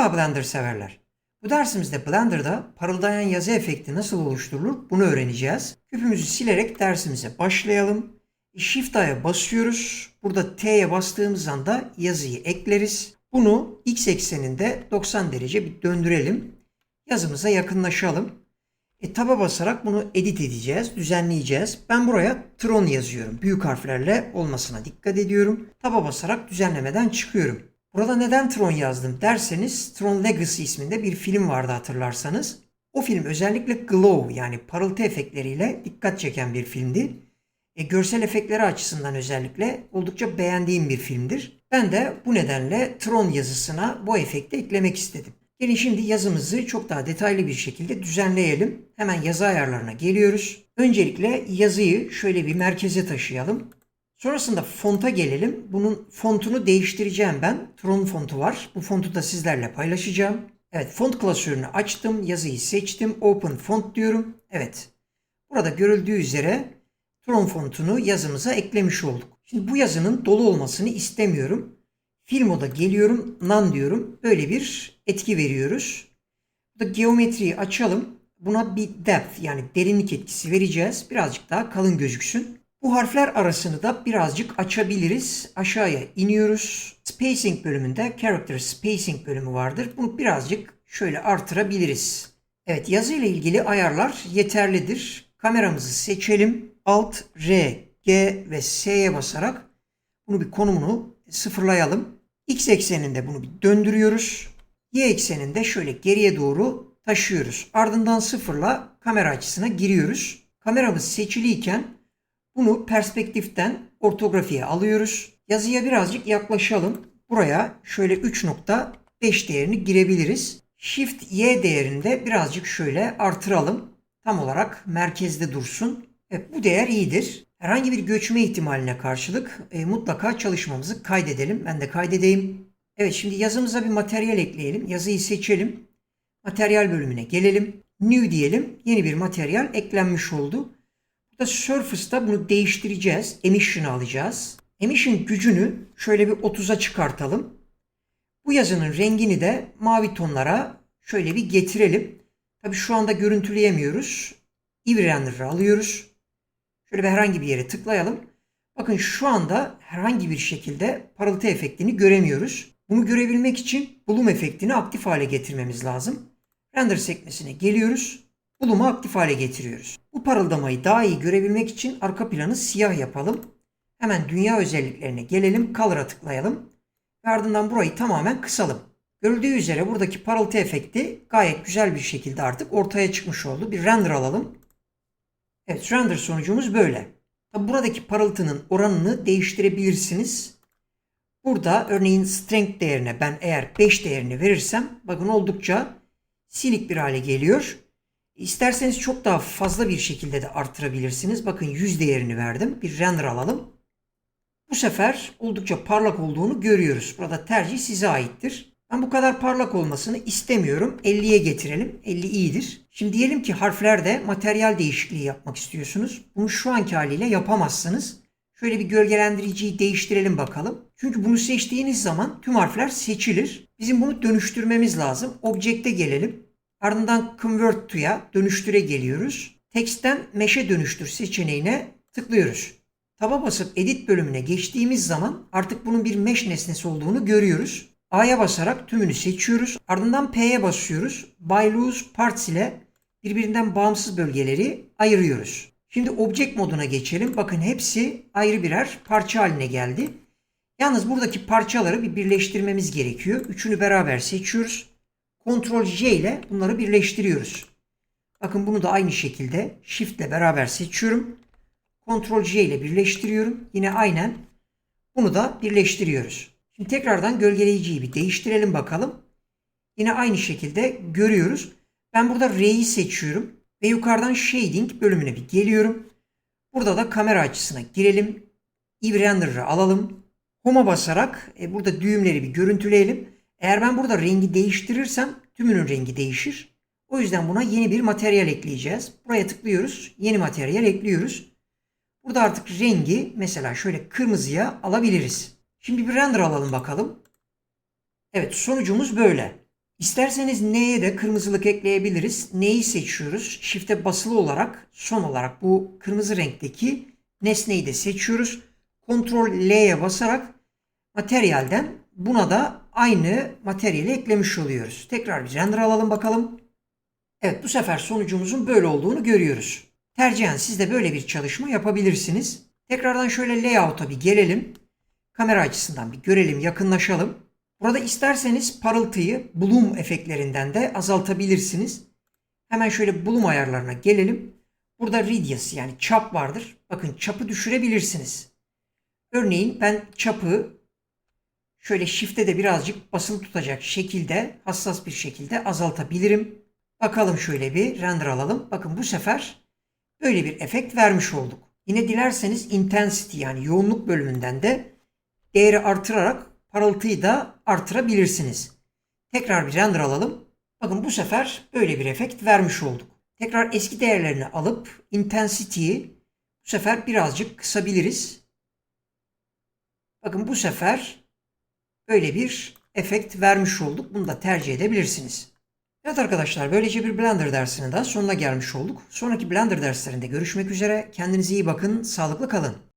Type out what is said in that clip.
Merhaba Blender severler. Bu dersimizde Blender'da parıldayan yazı efekti nasıl oluşturulur bunu öğreneceğiz. Küpümüzü silerek dersimize başlayalım. Shift A'ya basıyoruz. Burada T'ye bastığımız anda yazıyı ekleriz. Bunu X ekseninde 90 derece bir döndürelim. Yazımıza yakınlaşalım. E, taba basarak bunu edit edeceğiz, düzenleyeceğiz. Ben buraya Tron yazıyorum. Büyük harflerle olmasına dikkat ediyorum. Taba basarak düzenlemeden çıkıyorum. Burada neden Tron yazdım derseniz Tron Legacy isminde bir film vardı hatırlarsanız. O film özellikle glow yani parıltı efektleriyle dikkat çeken bir filmdi. E, görsel efektleri açısından özellikle oldukça beğendiğim bir filmdir. Ben de bu nedenle Tron yazısına bu efekti eklemek istedim. Gelin şimdi yazımızı çok daha detaylı bir şekilde düzenleyelim. Hemen yazı ayarlarına geliyoruz. Öncelikle yazıyı şöyle bir merkeze taşıyalım. Sonrasında fonta gelelim. Bunun fontunu değiştireceğim ben. Tron fontu var. Bu fontu da sizlerle paylaşacağım. Evet font klasörünü açtım. Yazıyı seçtim. Open font diyorum. Evet. Burada görüldüğü üzere Tron fontunu yazımıza eklemiş olduk. Şimdi bu yazının dolu olmasını istemiyorum. Fill moda geliyorum. None diyorum. Böyle bir etki veriyoruz. Burada geometriyi açalım. Buna bir depth yani derinlik etkisi vereceğiz. Birazcık daha kalın gözüksün. Bu harfler arasını da birazcık açabiliriz. Aşağıya iniyoruz. Spacing bölümünde Character Spacing bölümü vardır. Bunu birazcık şöyle artırabiliriz. Evet yazı ile ilgili ayarlar yeterlidir. Kameramızı seçelim. Alt, R, G ve S'ye basarak bunu bir konumunu sıfırlayalım. X ekseninde bunu bir döndürüyoruz. Y ekseninde şöyle geriye doğru taşıyoruz. Ardından sıfırla kamera açısına giriyoruz. Kameramız seçiliyken bunu perspektiften ortografiye alıyoruz. Yazıya birazcık yaklaşalım. Buraya şöyle 3.5 değerini girebiliriz. Shift Y değerinde birazcık şöyle artıralım. Tam olarak merkezde dursun. Evet bu değer iyidir. Herhangi bir göçme ihtimaline karşılık e, mutlaka çalışmamızı kaydedelim. Ben de kaydedeyim. Evet şimdi yazımıza bir materyal ekleyelim. Yazıyı seçelim. Materyal bölümüne gelelim. New diyelim. Yeni bir materyal eklenmiş oldu. Burada Surface'da bunu değiştireceğiz. Emission'ı alacağız. Emission gücünü şöyle bir 30'a çıkartalım. Bu yazının rengini de mavi tonlara şöyle bir getirelim. Tabi şu anda görüntüleyemiyoruz. Eevee Render'ı alıyoruz. Şöyle bir herhangi bir yere tıklayalım. Bakın şu anda herhangi bir şekilde parıltı efektini göremiyoruz. Bunu görebilmek için Bloom efektini aktif hale getirmemiz lazım. Render sekmesine geliyoruz. Bloom'u aktif hale getiriyoruz. Bu parıldamayı daha iyi görebilmek için arka planı siyah yapalım. Hemen dünya özelliklerine gelelim. Color'a tıklayalım. Ve ardından burayı tamamen kısalım. Görüldüğü üzere buradaki parıltı efekti gayet güzel bir şekilde artık ortaya çıkmış oldu. Bir render alalım. Evet render sonucumuz böyle. Tabi buradaki parıltının oranını değiştirebilirsiniz. Burada örneğin strength değerine ben eğer 5 değerini verirsem bakın oldukça silik bir hale geliyor. İsterseniz çok daha fazla bir şekilde de artırabilirsiniz. Bakın 100 değerini verdim. Bir render alalım. Bu sefer oldukça parlak olduğunu görüyoruz. Burada tercih size aittir. Ben bu kadar parlak olmasını istemiyorum. 50'ye getirelim. 50 iyidir. Şimdi diyelim ki harflerde materyal değişikliği yapmak istiyorsunuz. Bunu şu anki haliyle yapamazsınız. Şöyle bir gölgelendiriciyi değiştirelim bakalım. Çünkü bunu seçtiğiniz zaman tüm harfler seçilir. Bizim bunu dönüştürmemiz lazım. Object'e gelelim. Ardından Convert to'ya dönüştüre geliyoruz. Text'ten Mesh'e dönüştür seçeneğine tıklıyoruz. Taba basıp Edit bölümüne geçtiğimiz zaman artık bunun bir mesh nesnesi olduğunu görüyoruz. A'ya basarak tümünü seçiyoruz. Ardından P'ye basıyoruz. By Loose Parts ile birbirinden bağımsız bölgeleri ayırıyoruz. Şimdi Object moduna geçelim. Bakın hepsi ayrı birer parça haline geldi. Yalnız buradaki parçaları bir birleştirmemiz gerekiyor. Üçünü beraber seçiyoruz. Ctrl J ile bunları birleştiriyoruz. Bakın bunu da aynı şekilde Shift ile beraber seçiyorum. Ctrl J ile birleştiriyorum. Yine aynen bunu da birleştiriyoruz. Şimdi tekrardan gölgeleyiciyi bir değiştirelim bakalım. Yine aynı şekilde görüyoruz. Ben burada R'yi seçiyorum ve yukarıdan Shading bölümüne bir geliyorum. Burada da kamera açısına girelim. Eevee Render'ı alalım. Home'a basarak e, burada düğümleri bir görüntüleyelim. Eğer ben burada rengi değiştirirsem tümünün rengi değişir. O yüzden buna yeni bir materyal ekleyeceğiz. Buraya tıklıyoruz. Yeni materyal ekliyoruz. Burada artık rengi mesela şöyle kırmızıya alabiliriz. Şimdi bir render alalım bakalım. Evet sonucumuz böyle. İsterseniz N'ye de kırmızılık ekleyebiliriz. N'yi seçiyoruz. Shift'e basılı olarak son olarak bu kırmızı renkteki nesneyi de seçiyoruz. Ctrl L'ye basarak materyalden buna da aynı materyali eklemiş oluyoruz. Tekrar bir render alalım bakalım. Evet bu sefer sonucumuzun böyle olduğunu görüyoruz. Tercihen siz de böyle bir çalışma yapabilirsiniz. Tekrardan şöyle layout'a bir gelelim. Kamera açısından bir görelim, yakınlaşalım. Burada isterseniz parıltıyı bloom efektlerinden de azaltabilirsiniz. Hemen şöyle bloom ayarlarına gelelim. Burada radius yani çap vardır. Bakın çapı düşürebilirsiniz. Örneğin ben çapı şöyle shift'e de birazcık basılı tutacak şekilde hassas bir şekilde azaltabilirim. Bakalım şöyle bir render alalım. Bakın bu sefer böyle bir efekt vermiş olduk. Yine dilerseniz intensity yani yoğunluk bölümünden de değeri artırarak parıltıyı da artırabilirsiniz. Tekrar bir render alalım. Bakın bu sefer böyle bir efekt vermiş olduk. Tekrar eski değerlerini alıp intensity'yi bu sefer birazcık kısabiliriz. Bakın bu sefer böyle bir efekt vermiş olduk. Bunu da tercih edebilirsiniz. Evet arkadaşlar böylece bir Blender dersinin daha sonuna gelmiş olduk. Sonraki Blender derslerinde görüşmek üzere. Kendinize iyi bakın, sağlıklı kalın.